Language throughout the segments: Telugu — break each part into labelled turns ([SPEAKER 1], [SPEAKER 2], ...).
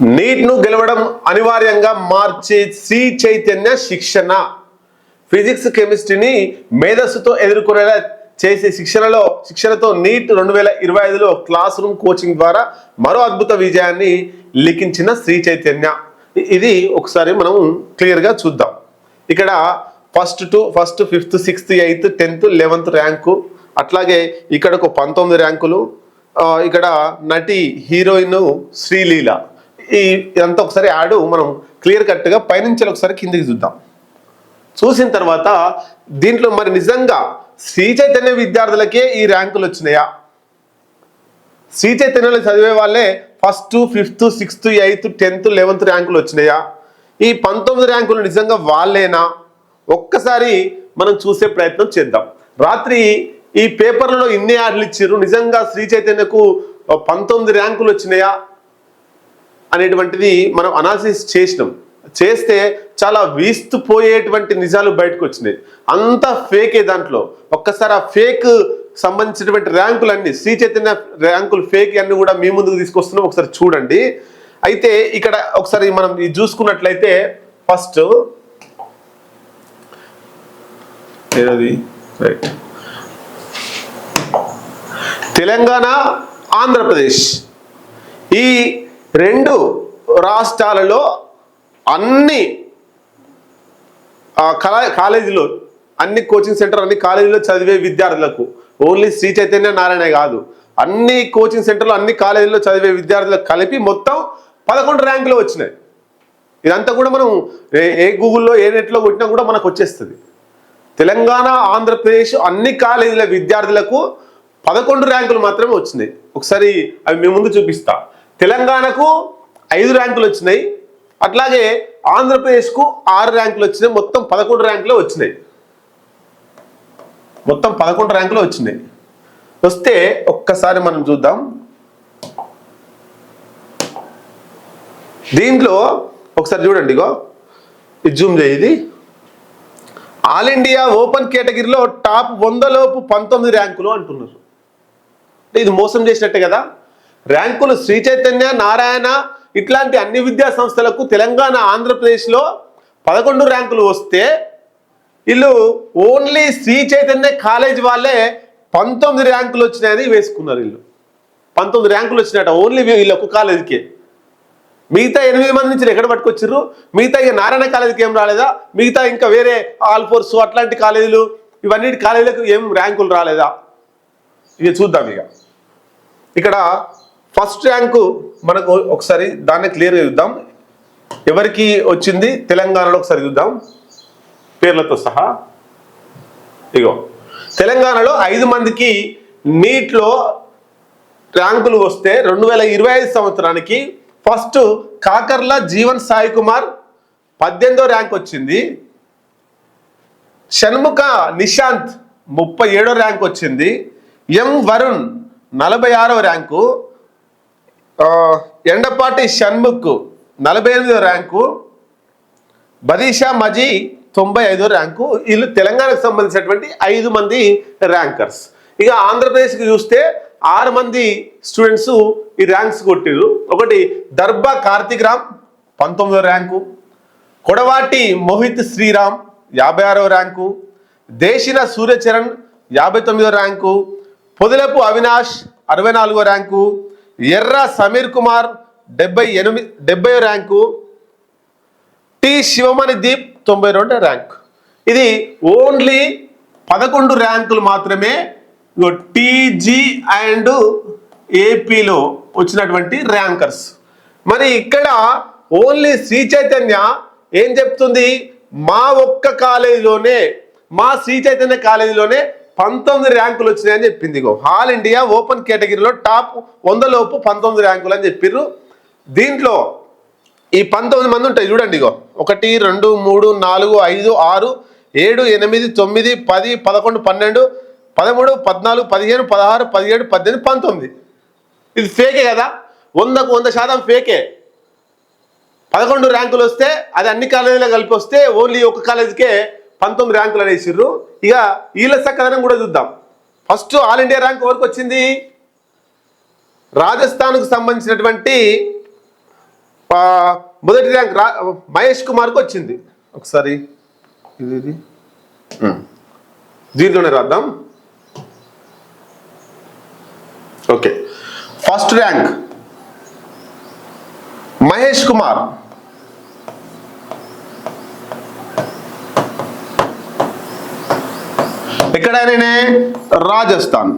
[SPEAKER 1] నీట్ను గెలవడం అనివార్యంగా మార్చే శ్రీ చైతన్య శిక్షణ. ఫిజిక్స్ కెమిస్ట్రీని మేధస్సుతో ఎదుర్కొనేలా చేసే శిక్షణలో శిక్షణతో నీట్ రెండు వేల ఇరవై ఐదులో క్లాస్ రూమ్ కోచింగ్ ద్వారా మరో అద్భుత విజయాన్ని లిఖించిన శ్రీ చైతన్య. ఇది ఒకసారి మనం క్లియర్గా చూద్దాం. ఇక్కడ first to first fifth sixth eighth tenth eleventh rank అట్లాగే ఇక్కడ ఒక పంతొమ్మిది ర్యాంకులు ఇక్కడ నటి హీరోయిన్ శ్రీలీల. ఈ ఇదంతా ఒకసారి యాడ్ మనం క్లియర్ కట్గా పైనుంచి ఒకసారి కిందికి చూద్దాం. చూసిన తర్వాత దీంట్లో మరి నిజంగా శ్రీ చైతన్య విద్యార్థులకే ఈ ర్యాంకులు వచ్చినాయా? శ్రీ చైతన్యలో చదివే వాళ్ళే first fifth sixth eighth tenth eleventh ర్యాంకులు వచ్చినాయా? ఈ పంతొమ్మిది ర్యాంకులు నిజంగా వాళ్ళేనా? ఒక్కసారి మనం చూసే ప్రయత్నం చేద్దాం. రాత్రి ఈ పేపర్లలో ఇన్ని యాడ్లు ఇచ్చారు నిజంగా శ్రీ చైతన్యకు పంతొమ్మిది ర్యాంకులు వచ్చినాయా? అనేటువంటిది మనం అనాలిసిస్ చేసినాం. చేస్తే చాలా వీస్తుపోయేటువంటి నిజాలు బయటకు వచ్చినాయి. అంతా ఫేకే దాంట్లో. ఒక్కసారి ఆ ఫేక్ సంబంధించినటువంటి ర్యాంకులన్నీ శ్రీ చైతన్య ర్యాంకులు ఫేక్ అన్ని కూడా మీ ముందుకు తీసుకొస్తున్నాం. ఒకసారి చూడండి. అయితే ఇక్కడ ఒకసారి మనం ఇది చూసుకున్నట్లయితే ఫస్ట్ ఏదది రైట్ తెలంగాణ ఆంధ్రప్రదేశ్. ఈ రెండు రాష్ట్రాలలో అన్ని కళా- కాలేజీలో అన్ని కోచింగ్ సెంటర్ అన్ని కాలేజీలో చదివే విద్యార్థులకు ఓన్లీ శ్రీ చైతన్య నారాయణ కాదు అన్ని కోచింగ్ సెంటర్లు అన్ని కాలేజీలో చదివే విద్యార్థులకు కలిపి మొత్తం పదకొండు ర్యాంకులు వచ్చినాయి. ఇదంతా కూడా మనం ఏ- ఏ గూగుల్లో ఏ నెట్లో కొట్టినా కూడా మనకు వచ్చేస్తుంది. తెలంగాణ ఆంధ్రప్రదేశ్ అన్ని కాలేజీల విద్యార్థులకు పదకొండు ర్యాంకులు మాత్రమే వచ్చినాయి. ఒకసారి అవి మీ ముందు చూపిస్తా. తెలంగాణకు ఐదు ర్యాంకులు వచ్చినాయి. అట్లాగే ఆంధ్రప్రదేశ్కు ఆరు ర్యాంకులు వచ్చినాయి. మొత్తం పదకొండు ర్యాంకులు వచ్చినాయి. మొత్తం పదకొండు ర్యాంకులు వచ్చినాయి. వస్తే ఒక్కసారి మనం చూద్దాం. దీంట్లో ఒకసారి చూడండి ఇగో. ఇది జూమ్ చేయి ఇది. ఆల్ ఇండియా ఓపెన్ కేటగిరీలో టాప్ వందలోపు పంతొమ్మిది ర్యాంకులు అంటున్నారు. అంటే ఇది మోసం చేసినట్టే కదా. ర్యాంకులు శ్రీ చైతన్య నారాయణ ఇట్లాంటి అన్ని విద్యా సంస్థలకు తెలంగాణ ఆంధ్రప్రదేశ్లో పదకొండు ర్యాంకులు వస్తే వీళ్ళు ఓన్లీ శ్రీ చైతన్య కాలేజ్ వాళ్ళే పంతొమ్మిది ర్యాంకులు వచ్చినాయని వేసుకున్నారు వీళ్ళు. పంతొమ్మిది ర్యాంకులు వచ్చినట్ట ఓన్లీ వీళ్ళు ఒక్క కాలేజీకే. మిగతా ఎనిమిది మంది నుంచి ఎక్కడ పట్టుకొచ్చారు మిగతా ఇక నారాయణ కాలేజీకి ఏం రాలేదా? మిగతా ఇంకా వేరే ఆల్ ఫోర్స్ అట్లాంటి కాలేజీలు ఇవన్నిటి కాలేజీలకు ఏం ర్యాంకులు రాలేదా? ఇక చూద్దాం ఇక. ఇక్కడ ఫస్ట్ ర్యాంకు మనకు ఒకసారి దాన్ని క్లియర్గా చూద్దాం. ఎవరికి వచ్చింది? తెలంగాణలో ఒకసారి చూద్దాం. పేర్లతో సహా. ఇగో. తెలంగాణలో ఐదు మందికి నీట్లో ర్యాంకులు వస్తే రెండు వేల ఇరవై ఐదు సంవత్సరానికి ఫస్ట్ కాకర్ల జీవన్ సాయి కుమార్ పద్దెనిమిదో ర్యాంక్ వచ్చింది. షణ్ముఖ నిశాంత్ ముప్పై ఏడో ర్యాంక్ వచ్చింది. ఎం వరుణ్ నలభై ఆరో ర్యాంకు. ఎండపాటి షణ్ముఖ్ నలభై ఎనిమిదో ర్యాంకు బదీషా మజీ తొంభై ఐదో ర్యాంకు వీళ్ళు తెలంగాణకు సంబంధించినటువంటి ఐదు మంది ర్యాంకర్స్. ఇక ఆంధ్రప్రదేశ్కి చూస్తే ఆరు మంది స్టూడెంట్స్ ఈ ర్యాంక్స్ కొట్టారు ఒకటి దర్బా కార్తిక్ రామ్ పంతొమ్మిదో ర్యాంకు. కొడవాటి మోహిత్ శ్రీరామ్ యాభై ఆరో ర్యాంకు. దేశిన సూర్యచరణ్ యాభై తొమ్మిదో ర్యాంకు. పొదిలపు అవినాష్ అరవై నాలుగో ర్యాంకు. ఎర్ర సమీర్ కుమార్ డెబ్బై ఎనిమిది డెబ్బై ర్యాంకు టి శివమణి దీప్ తొంభై రెండు ర్యాంక్. ఇది ఓన్లీ పదకొండు ర్యాంకులు మాత్రమే టీజీ అండ్ ఏపీలో వచ్చినటువంటి ర్యాంకర్స్. మరి ఇక్కడ ఓన్లీ శ్రీ చైతన్య ఏం చెప్తుంది? మా ఒక్క కాలేజీలోనే మా శ్రీ చైతన్య కాలేజీలోనే పంతొమ్మిది ర్యాంకులు వచ్చినాయని చెప్పింది ఇగో. ఆల్ ఇండియా ఓపెన్ కేటగిరీలో టాప్ వందలోపు పంతొమ్మిది ర్యాంకులు అని చెప్పిర్రు. దీంట్లో ఈ పంతొమ్మిది మంది ఉంటాయి చూడండి ఇగో. ఒకటి రెండు మూడు నాలుగు ఐదు ఆరు ఏడు ఎనిమిది తొమ్మిది పది పదకొండు పన్నెండు పదమూడు పద్నాలుగు పదిహేను పదహారు పదిహేడు పద్దెనిమిది పంతొమ్మిది. ఇది ఫేకే కదా? వందకు వంద శాతం ఫేకే. పదకొండు ర్యాంకులు వస్తే అది అన్ని కాలేజీలో కలిపి వస్తే ఓన్లీ ఒక కాలేజీకే పంతొమ్మిది ర్యాంకులు అనేసిర్రు. ఇక వీళ్ళ చక్కదనం కూడా చూద్దాం. ఫస్ట్ ఆల్ ఇండియా ర్యాంక్ వరకు వచ్చింది? రాజస్థాన్కు సంబంధించినటువంటి మొదటి ర్యాంక్ రా మహేష్ కుమార్కి వచ్చింది. ఒకసారి ఇది ఇది. దీంట్లోనే రాద్దాం. Okay first rank Mahesh Kumar. ఎక్కడైనా రాజస్థాన్.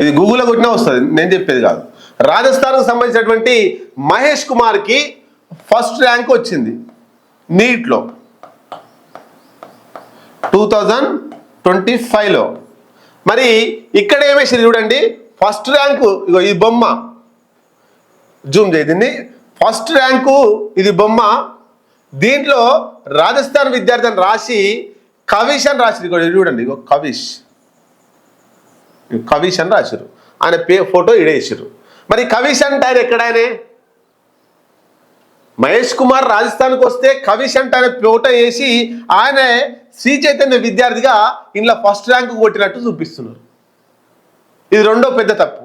[SPEAKER 1] ఇది గూగుల్లో కొట్టినా వస్తుంది నేను చెప్పేది కాదు. రాజస్థాన్కు సంబంధించినటువంటి మహేష్ కుమార్కి ఫస్ట్ ర్యాంక్ వచ్చింది నీట్లో. టూ థౌజండ్ ట్వంటీ ఫైవ్లో. మరి ఇక్కడ ఏమేసింది చూడండి ఫస్ట్ ర్యాంకు ఇగో ఈ బొమ్మ. జూమ్ చేసింది ఫస్ట్ ర్యాంకు ఇది బొమ్మ. దీంట్లో రాజస్థాన్ విద్యార్థి అని రాసి కవిష్ అని రాసిరు ఇక్కడ చూడండి ఇగో కవిష్. కవిష్ అని రాసిరు ఆయన పే ఫోటో ఇడేసారు మరి కవిష్ అంటారు ఆయన మహేష్ కుమార్ రాజస్థాన్కి వస్తే కవిష్ అంటే ఆయన ఫోటో వేసి ఆయన శ్రీ చైతన్య విద్యార్థిగా ఇంట్లో ఫస్ట్ ర్యాంకు కొట్టినట్టు చూపిస్తున్నారు. ఇది రెండో పెద్ద తప్పు.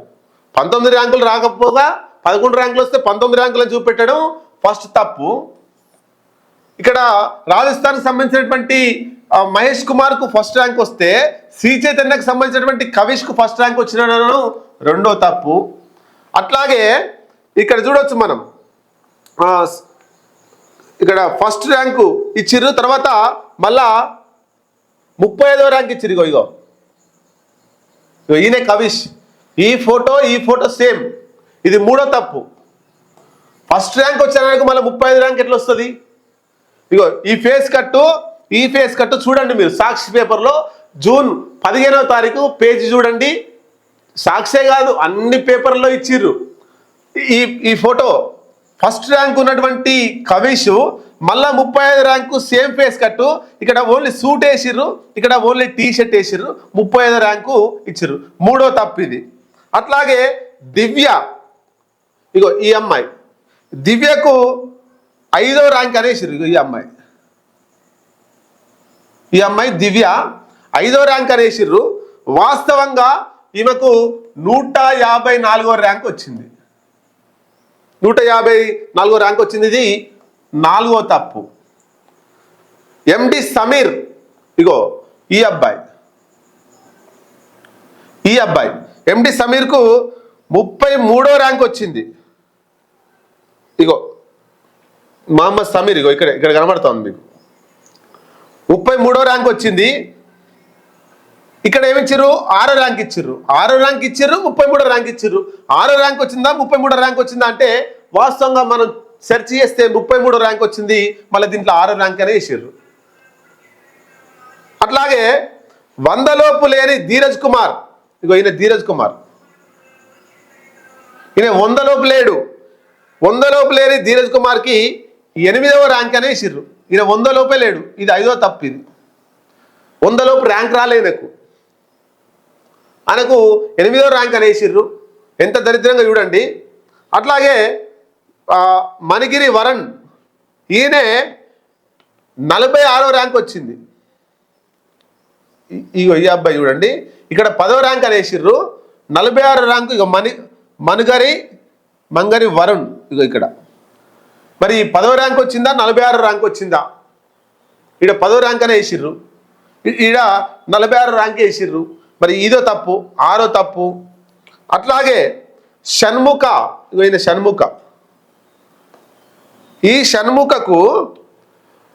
[SPEAKER 1] పంతొమ్మిది ర్యాంకులు రాకపోగా పదకొండు ర్యాంకులు వస్తే పంతొమ్మిది ర్యాంకులను చూపెట్టడం ఫస్ట్ తప్పు. ఇక్కడ రాజస్థాన్కి సంబంధించినటువంటి మహేష్ కుమార్కు ఫస్ట్ ర్యాంక్ వస్తే శ్రీ చైతన్యకు సంబంధించినటువంటి కవిష్కు ఫస్ట్ ర్యాంక్ వచ్చిన రెండో తప్పు. అట్లాగే ఇక్కడ చూడొచ్చు మనం. ఇక్కడ ఫస్ట్ ర్యాంకు ఇచ్చిర్రు తర్వాత మళ్ళా ముప్పై ఐదో ర్యాంక్ ఇచ్చిరు ఇగో ఇగో. ఇగో కవిష్. ఈ ఫోటో ఈ ఫోటో సేమ్. ఇది మూడో తప్పు. ఫస్ట్ ర్యాంక్ వచ్చేదానికి మళ్ళీ ముప్పై ఐదు ర్యాంక్ ఎట్లా వస్తుంది ఇగో ఈ ఫేస్ కట్టు ఈ ఫేస్ కట్టు చూడండి మీరు. సాక్షి పేపర్లో జూన్ పదిహేనవ తారీఖు పేజీ చూడండి. సాక్షే కాదు అన్ని పేపర్లో ఇచ్చిర్రు. ఈ ఈ ఫోటో ఫస్ట్ ర్యాంక్ ఉన్నటువంటి కవీష్ మళ్ళా ముప్పై ఐదు ర్యాంకు సేమ్ ఫేస్ కట్టు. ఇక్కడ ఓన్లీ సూట్ వేసిర్రు ఇక్కడ ఓన్లీ టీ షర్ట్ వేసిర్రు ముప్పై ఐదు ర్యాంకు ఇచ్చిర్రు. మూడో తప్పు ఇది. అట్లాగే దివ్య ఇగో ఈ అమ్మాయి. దివ్యకు ఐదో ర్యాంక్ అనేసిర్రు ఈ అమ్మాయి. ఈ అమ్మాయి దివ్య ఐదో ర్యాంక్ అనేసిర్రు. వాస్తవంగా ఈమెకు నూట యాభై నాలుగో ర్యాంక్ వచ్చింది. నూట యాభై నాలుగో ర్యాంక్ వచ్చింది. ఇది నాలుగో తప్పు. ఎండి సమీర్ ఇగో ఈ అబ్బాయి. ఈ అబ్బాయి. ఎండి సమీర్కు ముప్పై మూడో ర్యాంక్ వచ్చింది. ఇగో మహమ్మద్ సమీర్ ఇగో ఇక్కడ ఇక్కడ కనబడుతోంది మీకు. ముప్పై మూడో ర్యాంక్ వచ్చింది. ఇక్కడ ఏమిచ్చారు ఆరో ర్యాంక్ ఇచ్చిర్రు. ఆరో ర్యాంక్ ఇచ్చిర్రు ముప్పై మూడో ర్యాంక్ ఇచ్చిర్రు. ఆరో ర్యాంక్ వచ్చిందా ముప్పై మూడో ర్యాంక్ వచ్చిందా అంటే వాస్తవంగా మనం సెర్చ్ చేస్తే ముప్పై మూడో ర్యాంక్ వచ్చింది మళ్ళీ దీంట్లో ఆరో ర్యాంక్ అనే వేసిర్రు అట్లాగే వందలోపు లేని ధీరజ్ కుమార్ ఇగో ఈయన ధీరజ్ కుమార్. ఈయన వందలోపు లేడు. వందలోపు లేని ధీరజ్ కుమార్కి ఎనిమిదవ ర్యాంక్ అనే వేసిర్రు ఈయన వంద లోపే లేడు. ఇది ఐదో తప్పు ఇది. వందలోపు ర్యాంక్ రాలేదు నాకు ఆయనకు ఎనిమిదో ర్యాంక్ అనేసిర్రు ఎంత దరిద్రంగా చూడండి. అట్లాగే మణిగిరి వరణ్ ఈయనే నలభై ఆరో ర్యాంక్ వచ్చింది. ఈ- ఇగో ఈ అబ్బాయి చూడండి. ఇక్కడ పదో ర్యాంక్ అనేసిర్రు నలభై ఆరో ర్యాంకు ఇక మణి మనుగరి మంగరి వరుణ్ ఇక ఇక్కడ. మరి పదో ర్యాంక్ వచ్చిందా? నలభై ఆరు ర్యాంక్ వచ్చిందా? ఈడ పదో ర్యాంక్ అనే వేసిర్రు. ఈడ నలభై ఆరు ర్యాంక్ వేసిర్రు. మరి ఇదో తప్పు ఆరో తప్పు. అట్లాగే షణ్ముఖ ఈయన షణ్ముఖ. ఈ షణ్ముఖకు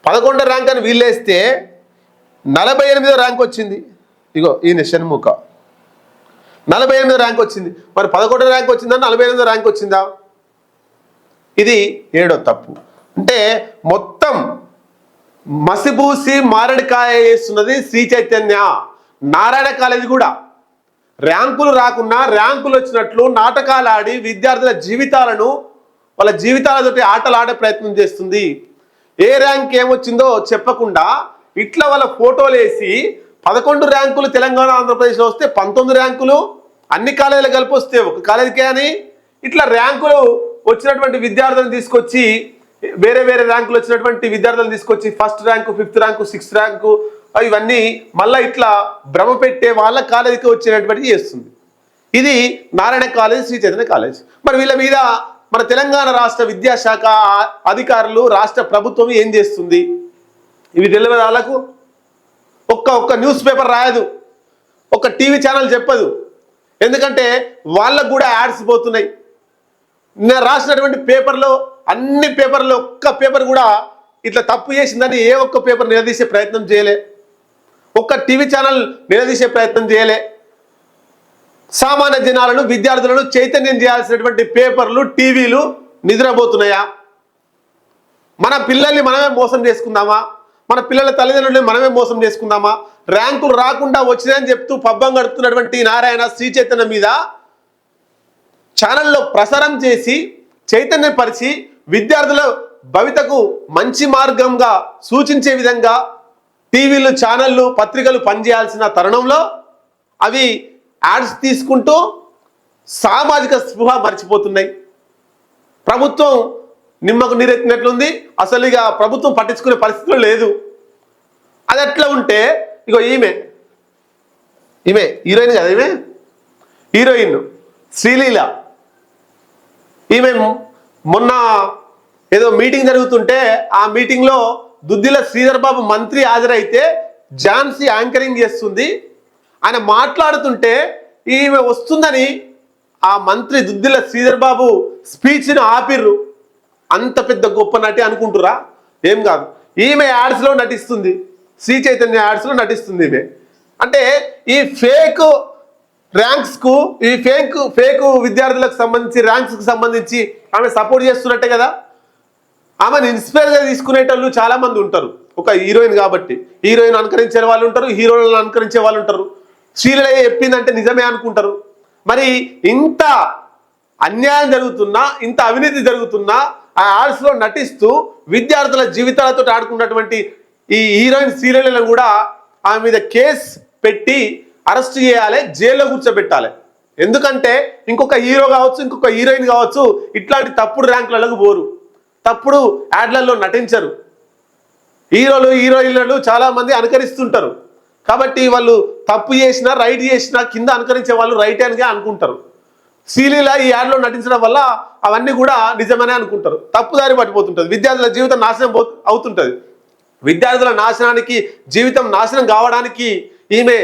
[SPEAKER 1] పదకొండో ర్యాంక్ అని వీళ్ళేస్తే నలభై ఎనిమిదో ర్యాంక్ వచ్చింది. ఇగో ఈయన షణ్ముఖ. నలభై ఎనిమిదో ర్యాంక్ వచ్చింది. మరి పదకొండో ర్యాంక్ వచ్చిందా? నలభై ఎనిమిదో ర్యాంక్ వచ్చిందా? ఇది ఏడో తప్పు. అంటే మొత్తం మసిబూసి మారడికాయ వేస్తున్నది శ్రీ చైతన్య. నారాయణ కాలేజీ కూడా. ర్యాంకులు రాకున్నా ర్యాంకులు వచ్చినట్లు నాటకాలు ఆడి విద్యార్థుల జీవితాలను వాళ్ళ జీవితాలతోటి ఆటలు ఆడే ప్రయత్నం చేస్తుంది. ఏ ర్యాంక్ ఏమొచ్చిందో చెప్పకుండా ఇట్లా వాళ్ళ ఫోటోలు వేసి పదకొండు ర్యాంకులు తెలంగాణ ఆంధ్రప్రదేశ్లో వస్తే పంతొమ్మిది ర్యాంకులు అన్ని కాలేజీలు కలిపి వస్తే ఒక కాలేజీకే అని ఇట్లా ర్యాంకులు వచ్చినటువంటి విద్యార్థులను తీసుకొచ్చి వేరే వేరే ర్యాంకులు వచ్చినటువంటి విద్యార్థులను తీసుకొచ్చి first rank fifth rank sixth rank ఇవన్నీ మళ్ళీ ఇట్లా భ్రమ పెట్టే వాళ్ళ కాలేజీకి వచ్చేటటువంటి చేస్తుంది. ఇది నారాయణ కాలేజ్ శ్రీ చైతన్య కాలేజ్. మరి వీళ్ళ మీద మన తెలంగాణ రాష్ట్ర విద్యాశాఖ అధికారులు రాష్ట్ర ప్రభుత్వం ఏం చేస్తుంది? ఇవి తెలియదు వాళ్ళకు. ఒక్క ఒక్క న్యూస్ పేపర్ రాయదు. ఒక టీవీ ఛానల్ చెప్పదు. ఎందుకంటే వాళ్ళకు కూడా యాడ్స్ పోతున్నాయి. నేను రాసినటువంటి పేపర్లో అన్ని పేపర్లో ఒక్క పేపర్ కూడా ఇట్లా తప్పు చేసిందని ఏ ఒక్క పేపర్ నిలదీసే ప్రయత్నం చేయలే. ఒక్క టీవీ ఛానల్ నిలదీసే ప్రయత్నం చేయలే. సామాన్య జనాలను విద్యార్థులను చైతన్యం చేయాల్సినటువంటి పేపర్లు టీవీలు నిద్రపోతున్నాయా? మన పిల్లల్ని మనమే మోసం చేసుకుందామా? మన పిల్లల తల్లిదండ్రులని మనమే మోసం చేసుకుందామా? ర్యాంకులు రాకుండా వచ్చినాయని చెప్తూ పబ్బం గడుపుతున్నటువంటి నారాయణ శ్రీ చైతన్య మీద ఛానల్లో ప్రసారం చేసి చైతన్యపరిచి విద్యార్థుల భవితకు మంచి మార్గంగా సూచించే విధంగా టీవీలు ఛానళ్ళు పత్రికలు పనిచేయాల్సిన తరుణంలో అవి యాడ్స్ తీసుకుంటూ సామాజిక స్పృహ మర్చిపోతున్నాయి. ప్రభుత్వం నిమ్మకు నీరెత్తినట్లుంది. అసలు ఇక ప్రభుత్వం పట్టించుకునే పరిస్థితులు లేదు. అది ఎట్లా ఉంటే ఇగో ఈమె. ఈమె హీరోయిన్ కదా ఈమె? హీరోయిన్ శ్రీలీల. ఈమె మొన్న ఏదో మీటింగ్ జరుగుతుంటే ఆ మీటింగ్లో దుద్దిల శ్రీధర్ బాబు మంత్రి హాజరైతే ఝాన్సీ యాంకరింగ్ చేస్తుంది. ఆయన మాట్లాడుతుంటే ఈమె వస్తుందని ఆ మంత్రి దుద్దిల శ్రీధర్ బాబు స్పీచ్ను ఆపిర్రు. అంత పెద్ద గొప్ప నటి అనుకుంటురా? ఏం కాదు. ఈమె యాడ్స్లో నటిస్తుంది. శ్రీ చైతన్య యాడ్స్లో నటిస్తుంది ఈమె. అంటే ఈ ఫేక్ ర్యాంక్స్కు ఈ ఫేక్ ఫేక్ విద్యార్థులకు సంబంధించి ర్యాంక్స్కి సంబంధించి ఆమె సపోర్ట్ చేస్తున్నట్టే కదా? ఆమెను ఇన్స్పైర్గా తీసుకునేటోళ్ళు చాలా మంది ఉంటారు. ఒక హీరోయిన్ కాబట్టి. హీరోయిన్ అనుకరించే వాళ్ళు ఉంటారు హీరోలను అనుకరించే వాళ్ళు ఉంటారు. శ్రీలయ చెప్పిందంటే నిజమే అనుకుంటారు. మరి ఇంత అన్యాయం జరుగుతున్నా ఇంత అవినీతి జరుగుతున్నా ఆ ఆర్ట్స్లో నటిస్తూ విద్యార్థుల జీవితాలతో ఆడుకున్నటువంటి ఈ హీరోయిన్ శ్రీలీలను కూడా ఆమె మీద కేసు పెట్టి అరెస్ట్ చేయాలి జైల్లో కూర్చోబెట్టాలి. ఎందుకంటే ఇంకొక హీరో కావచ్చు ఇంకొక హీరోయిన్ కావచ్చు ఇట్లాంటి తప్పుడు ర్యాంకులకు పోరు. తప్పుడు యాడ్లలో నటించరు. హీరోలు హీరోయిన్లను చాలా మంది అనుకరిస్తుంటారు. కాబట్టి వాళ్ళు తప్పు చేసినా రైట్ చేసినా కింద అనుకరించే వాళ్ళు రైట్ అనిగా అనుకుంటారు. సీలీల ఈ యాడ్లో నటించడం వల్ల అవన్నీ కూడా నిజమనే అనుకుంటారు. తప్పుదారి పట్టిపోతుంటుంది. విద్యార్థుల జీవితం నాశనం అవుతుంటుంది. విద్యార్థుల నాశనానికి జీవితం నాశనం కావడానికి ఈమె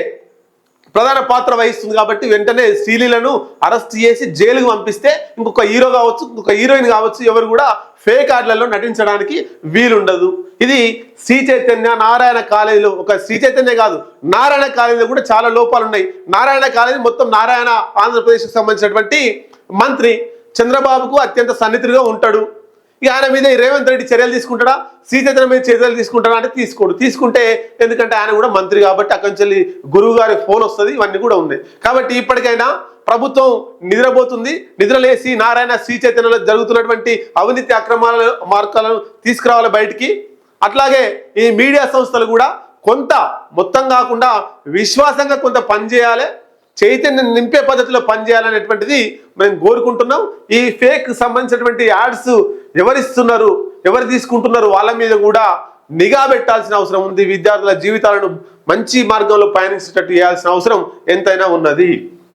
[SPEAKER 1] ప్రధాన పాత్ర వహిస్తుంది కాబట్టి వెంటనే శ్రీలీలను అరెస్ట్ చేసి జైలుకు పంపిస్తే ఇంకొక హీరో కావచ్చు ఇంకొక హీరోయిన్ కావచ్చు ఎవరు కూడా ఫేక్ ఆర్ట్లలో నటించడానికి వీలుండదు. ఇది శ్రీ చైతన్య నారాయణ కాలేజీలో ఒక శ్రీ చైతన్య కాదు నారాయణ కాలేజీలో కూడా చాలా లోపాలు ఉన్నాయి నారాయణ కాలేజీ మొత్తం నారాయణ ఆంధ్రప్రదేశ్కి సంబంధించినటువంటి మంత్రి చంద్రబాబుకు అత్యంత సన్నిహితుడిగా ఉంటాడు. ఇక ఆయన మీద రేవంత్ రెడ్డి చర్యలు తీసుకుంటాడా? శ్రీచైతన్య మీద చర్యలు తీసుకుంటాడా అంటే తీసుకోడు. తీసుకుంటే ఎందుకంటే ఆయన కూడా మంత్రి కాబట్టి అక్కడి నుంచి గురువు గారి ఫోన్ వస్తుంది ఇవన్నీ కూడా ఉన్నాయి. కాబట్టి ఇప్పటికైనా ప్రభుత్వం నిద్రపోతుంది. నిద్రలేసి నారాయణ శ్రీ చైతన్యలో జరుగుతున్నటువంటి అవినీతి అక్రమాల మార్గాలను తీసుకురావాలి బయటికి. అట్లాగే ఈ మీడియా సంస్థలు కూడా కొంత మొత్తం కాకుండా విశ్వాసంగా కొంత పనిచేయాలి చైతన్యం నింపే పద్ధతిలో పనిచేయాలనేటువంటిది మేము కోరుకుంటున్నాం. ఈ ఫేక్ సంబంధించినటువంటి యాడ్స్ ఎవరిస్తున్నారు ఎవరు తీసుకుంటున్నారు వాళ్ళ మీద కూడా నిఘా పెట్టాల్సిన అవసరం ఉంది. విద్యార్థుల జీవితాలను మంచి మార్గంలో పయనించేటట్టు చేయాల్సిన అవసరం ఎంతైనా ఉన్నది.